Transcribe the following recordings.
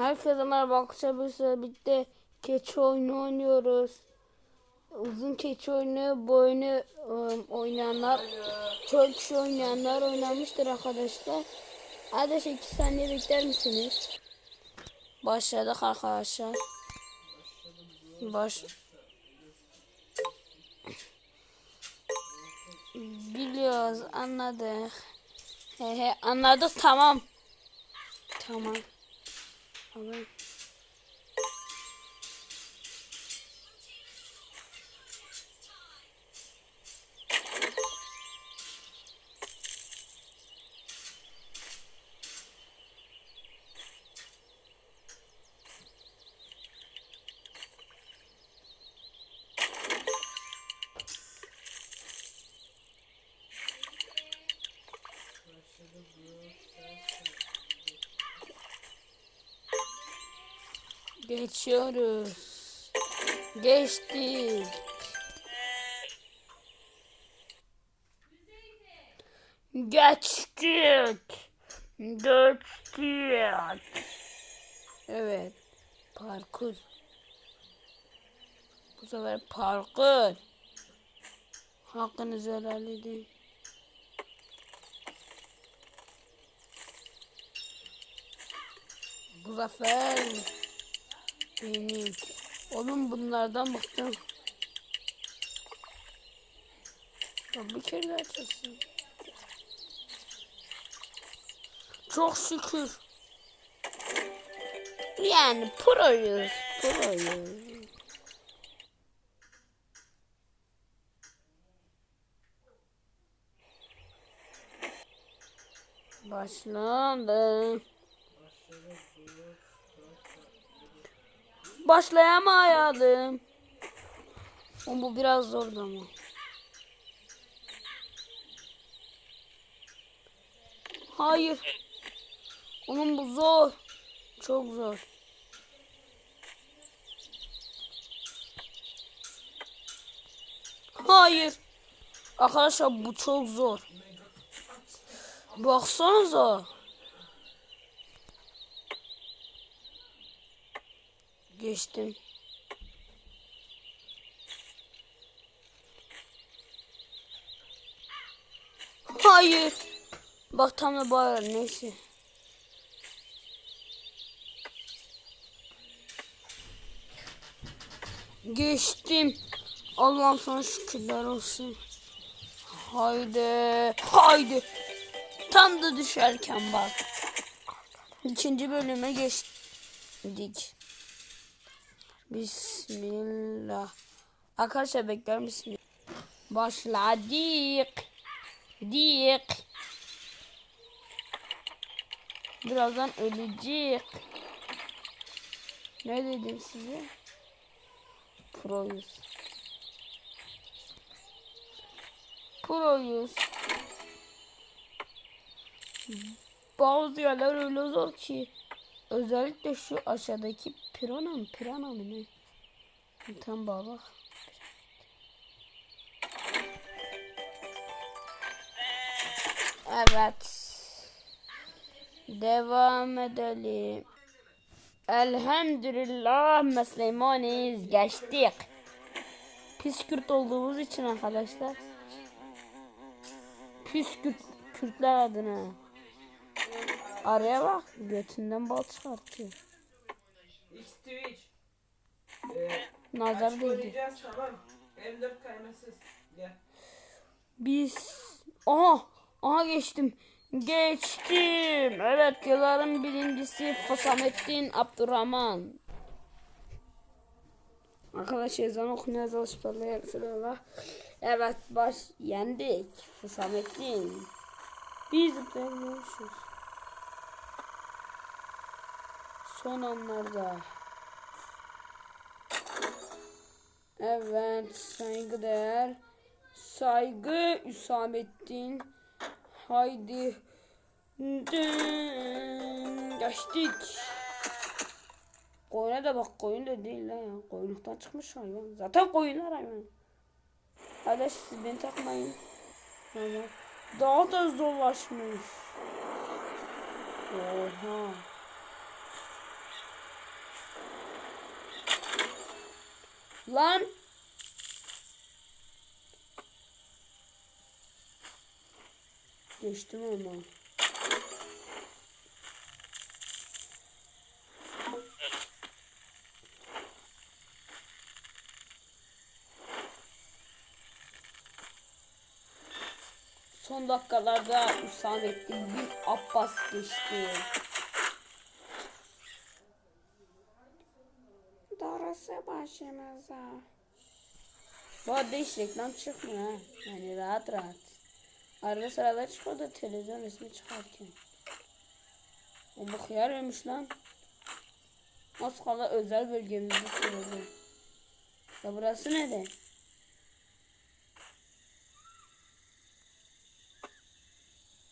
Herkese merhaba arkadaşlar birlikte keçi oyunu oynuyoruz. Uzun keçi oyunu bu oyunu ıı, oynayanlar çok kişi oynayanlar oynamıştır arkadaşlar. Arkadaşlar iki saniye bekler misiniz? Başladık arkadaşlar. Baş Biliyoruz anladık. He he anladık tamam. Tamam. Tamam. Geçiyoruz. Geçtik. Geçtik. Geçtik. Evet. Parkur. Bu sefer parkur. Hakkınızı helal edin. Bu sefer benim. Oğlum bunlardan bıktım. Ya bir kere daha açılsın. Çok şükür. Yani proyuz. Proyuz. Başlandı. Başlayamadım. Ama bu biraz zordu ama. Hayır. Onun bu zor. Çok zor. Hayır. Arkadaşlar bu çok zor. Baksanıza. Geçtim. Hayır. Bak tam da bağır neyse. Geçtim. Allah'ım sana şükürler olsun. Haydi. Haydi. Tam da düşerken bak. İkinci bölüme geçtik. Bismillah. Arkadaşlar bekler misiniz? Başladık. Dik. Birazdan ölecek. Ne dedim size? Proyuz. Proyuz. Bazı yerler öyle zor ki. Özellikle şu aşağıdaki pirana mı? Pirana mı ne? Tam balık. Evet. Devam edelim. Elhamdülillah Müslümanız geçtik. Pis Kürt olduğumuz için arkadaşlar. Pis Kürt, Kürtler adına. Araya bak götünden bal çıkartıyor. X-Twitch. Ee, Nazar değdi. tamam. M4 kaymasız. Gel. Biz aha aha geçtim. Geçtim. Evet yılların birincisi Fasamettin Abdurrahman. Arkadaş ezan okunuyor yazılışlarla Resulullah. Evet baş yendik. Fasamettin. Biz zıplayamıyormuşuz. Son anlarda. Evet saygıdeğer. Saygı Hüsamettin. Haydi. Dın, Geçtik. Koyuna da bak koyun da değil la ya. Koyunluktan çıkmış hayvan. Zaten koyunlar hayvan. Kardeş siz beni takmayın. Daha da zorlaşmış. Oha. Lan. Geçtim ama. Son dakikalarda Hüsamettin bin Abbas geçti. Darısı başımıza. Bu arada hiç reklam çıkmıyor ha. Yani rahat rahat. Arada sırada çıkıyor televizyon resmi çıkarken. O bu hıyar yemiş lan. Az kala özel bölgemizi söyledi. Ya burası ne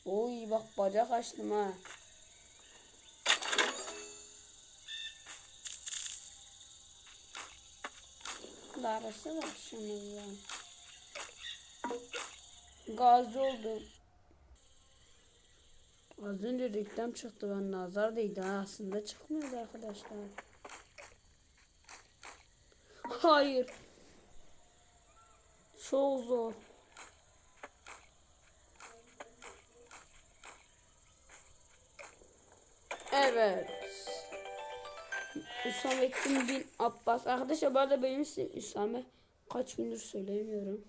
Oy bak bacak açtım ha. Darısı başımıza. Gazi oldum. Az önce reklam çıktı ben nazar değdi aslında çıkmıyordu arkadaşlar. Hayır. Çok zor. Evet. Hüsamettin bin Abbas. Arkadaşlar bu arada benim ismim Hüsame. Kaç gündür söylemiyorum.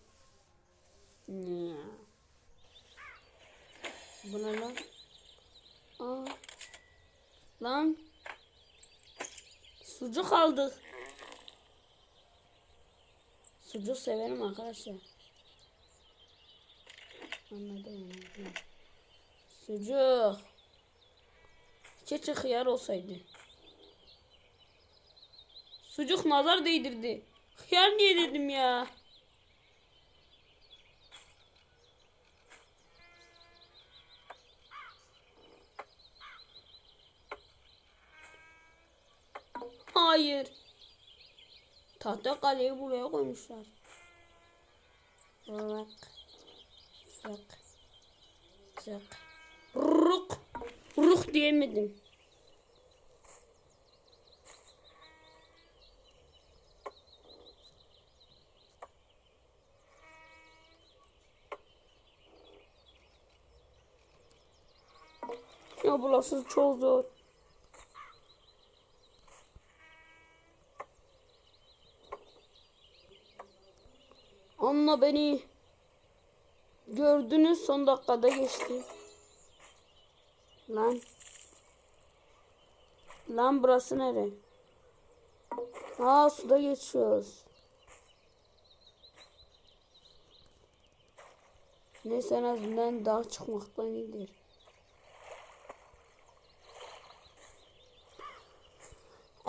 Ya. Bu ne lan? Aa. Lan. Sucuk aldık. Sucuk severim arkadaşlar. Anladım anladım. Sucuk. Keşke hıyar olsaydı. Sucuk nazar değdirdi. Hıyar niye dedim ya? Hayır. Tahta kaleyi buraya koymuşlar. Bak. Sak. Sak. Ruk. Ruk diyemedim. Ya burası çok zor. Ama beni gördünüz son dakikada geçti. Lan. Lan burası nere? Aa suda geçiyoruz. Neyse en azından dağ çıkmaktan iyidir.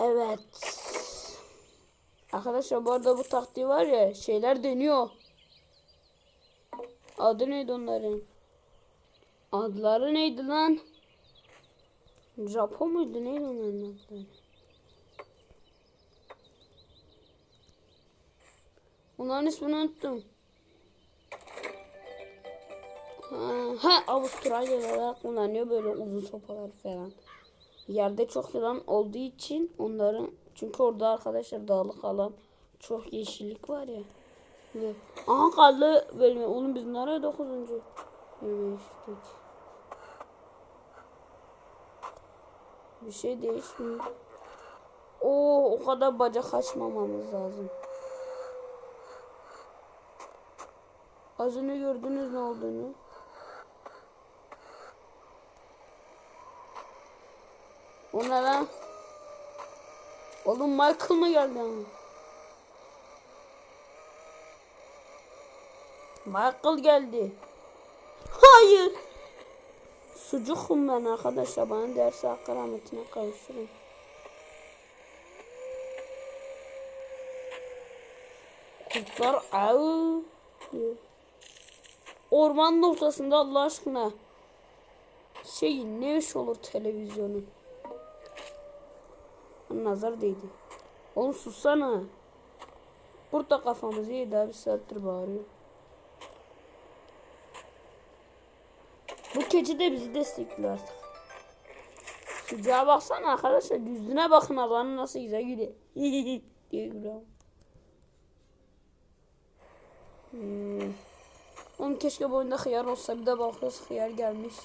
Evet. Arkadaşlar bu arada bu taktiği var ya şeyler deniyor. Adı neydi onların? Adları neydi lan? Japon muydu neydi onların adları? Onların ismini unuttum. Ha, ha Avustralyalılar kullanıyor böyle uzun sopalar falan. Yerde çok yılan olduğu için onların çünkü orada arkadaşlar dağlık alan çok yeşillik var ya. Ve aha kaldı bölme. Oğlum biz nereye 9. bölüme. Bir şey değişmiyor. Oo o kadar bacak açmamamız lazım. Az önce gördünüz ne olduğunu. O ne lan? Oğlum Michael mı geldi ama? Michael geldi. Hayır. Sucukum ben arkadaşlar. Bana dersi hakkı rahmetine kavuşturun. Kurtlar av. Ormanın ortasında Allah aşkına. Şey ne iş olur televizyonun. Nazar değdi. Oğlum sussana. Burada kafamızı yedi abi saattir bağırıyor. Bu keçi de bizi destekliyor artık. Sıcağa baksana arkadaşlar. Yüzüne bakın Allah'ın nasıl güzel gülüyor. diye gülüyor. Hmm. Oğlum keşke bu oyunda hıyar olsa bir de bakıyoruz hıyar gelmiş.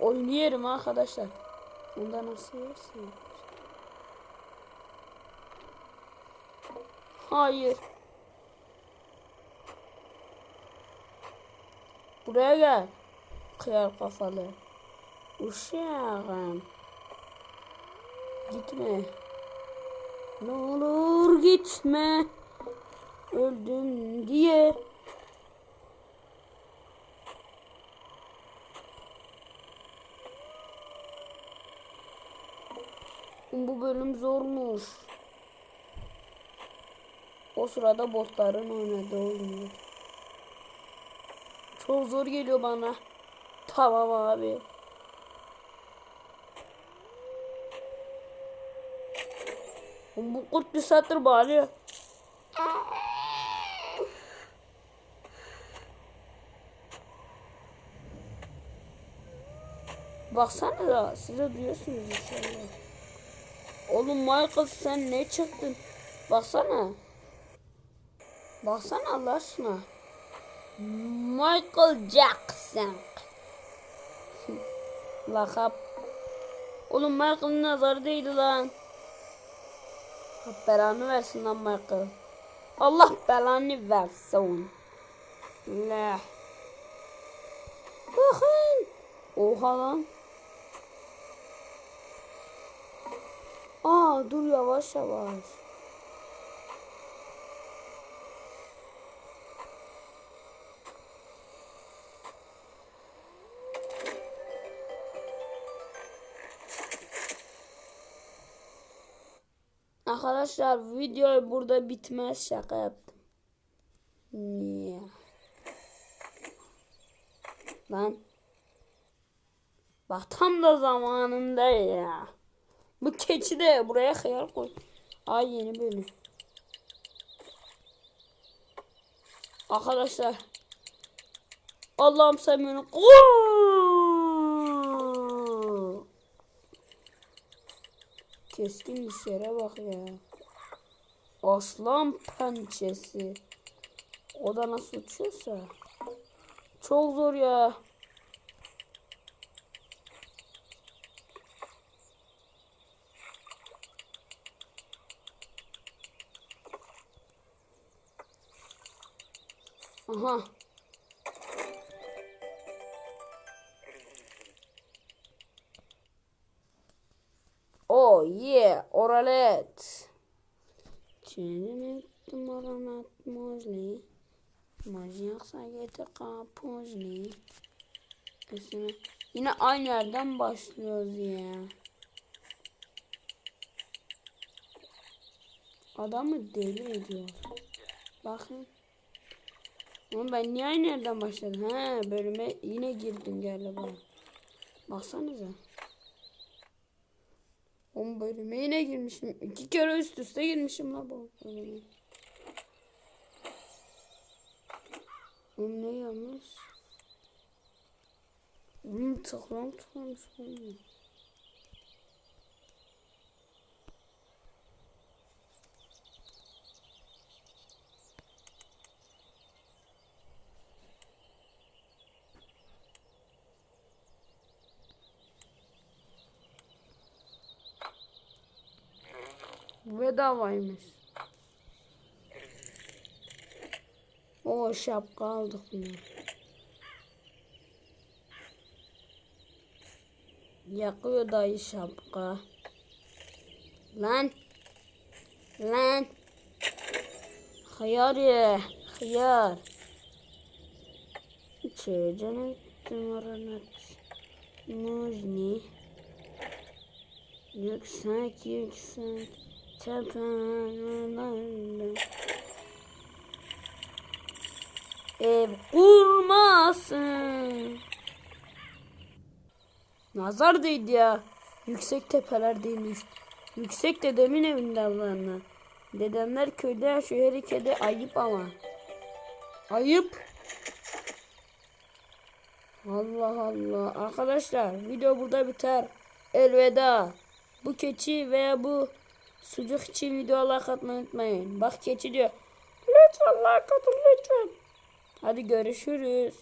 Oyunu arkadaşlar. Onda nasıl yersin? Hayır. Buraya gel. Kıyar kafalı. Uşağım. Gitme. Ne olur gitme. Öldüm diye. Bu bölüm zormuş. O sırada botların oynadığı oynuyor. Çok zor geliyor bana. Tamam abi. Bu kurt bir saattir bağırıyor. Baksana da size duyuyorsunuz inşallah. Oğlum Michael sen ne çıktın? Baksana. Baksana Allah aşkına. Michael Jackson. Lakap. Oğlum Michael'ın nazarı değildi lan. Belanı versin lan Michael. Allah belanı versin. La. Bakın. Oha lan. Aa dur yavaş yavaş. Arkadaşlar video burada bitmez şaka yaptım. Niye? Lan. Bak tam da zamanında ya. Bu keçi de buraya hıyar koy. Ay yeni bölüm. Arkadaşlar. Allah'ım sen beni. Keskin bir şere bak ya. Aslan pençesi. O da nasıl uçuyorsa. Çok zor ya. Aha. Oh yeah, oralet. Çenetim oralet mojli. Manyak sayete kapojli. Üstüne. Yine aynı yerden başlıyoruz ya. Adamı deli ediyor. Bakın. Ama ben niye aynı yerden başladım? Ha bölüme yine girdim galiba. Baksanıza. On bölüme yine girmişim. İki kere üst üste girmişim la bu bölüme. Oğlum ne yanlış? Hmm, tıklam tıklamış oğlum. Bedavaymış. O şapka aldık bunu. Yakıyor dayı şapka. Lan. Lan. Hıyar ye. Hıyar. Ettim oranat. Muzni. Yüksek yüksek Ev kurmasın. Nazar değdi ya. Yüksek tepelerdeymiş Yüksek dedemin evinden bana Dedemler köyde yaşıyor her kedi ayıp ama. Ayıp. Allah Allah. Arkadaşlar video burada biter. Elveda. Bu keçi veya bu Sucuk için videolar katmayı unutmayın. Bak keçi diyor. Lütfen like atın lütfen. Hadi görüşürüz.